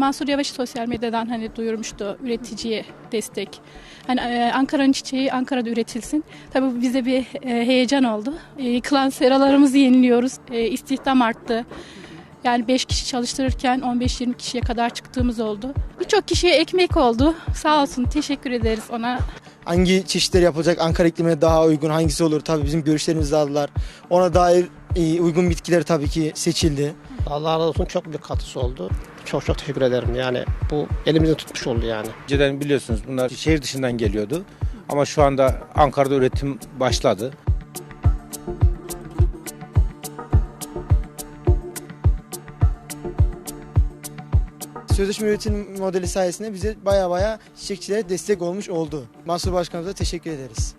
Mansur Yavaş sosyal medyadan hani duyurmuştu üreticiye destek. Hani e, Ankara'nın çiçeği Ankara'da üretilsin. Tabii bize bir e, heyecan oldu. E, yıkılan seralarımızı yeniliyoruz. E, istihdam arttı. Yani 5 kişi çalıştırırken 15-20 kişiye kadar çıktığımız oldu. Birçok kişiye ekmek oldu. Sağ olsun teşekkür ederiz ona. Hangi çeşitler yapılacak Ankara iklimine daha uygun hangisi olur tabii bizim görüşlerimizi aldılar. Ona dair e, uygun bitkiler tabii ki seçildi. Allah razı olsun çok büyük katkısı oldu. Çok çok teşekkür ederim. Yani bu elimizde tutmuş oldu yani. Önceden biliyorsunuz bunlar şehir dışından geliyordu. Ama şu anda Ankara'da üretim başladı. Sözleşme üretim modeli sayesinde bize baya baya çiçekçilere destek olmuş oldu. Mansur Başkanımıza teşekkür ederiz.